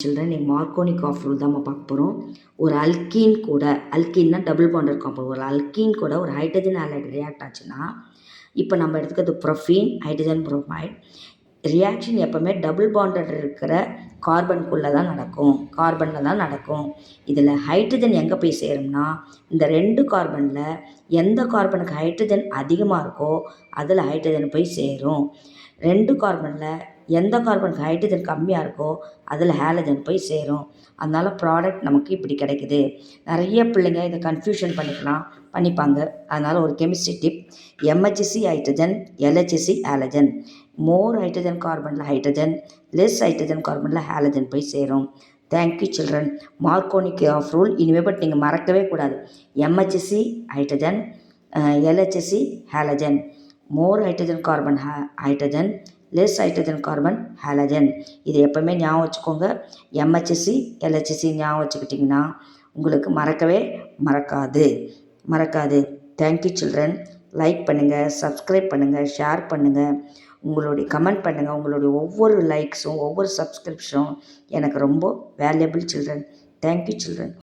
Children நீங்கள் மார்க்கோனிக் of rule தான் பார்க்க போகிறோம் ஒரு அல்கீன் கூட அல்கீன்னா டபுள் பாண்டட் காம்பவுண்ட் ஒரு அல்கீன் கூட ஒரு ஹைட்ரஜன் ஆலைட் ரியாக்ட் ஆச்சுன்னா இப்போ நம்ம எடுத்துக்கிறது ப்ரொஃபீன் ஹைட்ரஜன் ப்ரோமைட் ரியாக்ஷன் எப்போவுமே டபுள் பாண்டட் இருக்கிற கார்பனுக்குள்ளே தான் நடக்கும். கார்பனில் தான் நடக்கும். இதில் ஹைட்ரஜன் எங்கே போய் சேரும்னா இந்த ரெண்டு கார்பனில் எந்த கார்பனுக்கு ஹைட்ரஜன் அதிகமாக இருக்கோ அதில் ஹைட்ரஜன் போய் சேரும். ரெண்டு கார்பனில் எந்த கார்பனுக்கு ஹைட்ரஜன் கம்மியாக இருக்கோ அதில் ஹேலஜன் போய் சேரும். அதனால் ப்ராடக்ட் நமக்கு இப்படி கிடைக்குது. நிறைய பிள்ளைங்க இதை கன்ஃபியூஷன் பண்ணிக்கலாம் பண்ணிப்பாங்க. அதனால் ஒரு chemistry tip MHC hydrogen LHC halogen more hydrogen கார்பனில் hydrogen less hydrogen கார்பனில் ஹேலஜன் போய் சேரும். Thank you children Markovnikov of rule இனிமேல் பட் நீங்கள் மறக்கவே கூடாது. MHC hydrogen LHC halogen more hydrogen carbon hey hydrogen less hydrogen carbon halogen இது எப்போவுமே ஞாபகம் வச்சுக்கோங்க. எம்ஹெச்சி எல்ஹெச்சி ஞாபகம் வச்சுக்கிட்டிங்கன்னா உங்களுக்கு மறக்கவே மறக்காது. மறக்காது. தேங்க்யூ சில்ட்ரன் லைக் பண்ணுங்கள் சப்ஸ்கிரைப் பண்ணுங்கள் ஷேர் பண்ணுங்கள் உங்களுடைய கமெண்ட் பண்ணுங்கள் உங்களுடைய ஒவ்வொரு லைக்ஸும் ஒவ்வொரு சப்ஸ்கிரிப்ஷனும் எனக்கு ரொம்ப வேல்யூபிள் சில்ட்ரன் தேங்க்யூ சில்ட்ரன்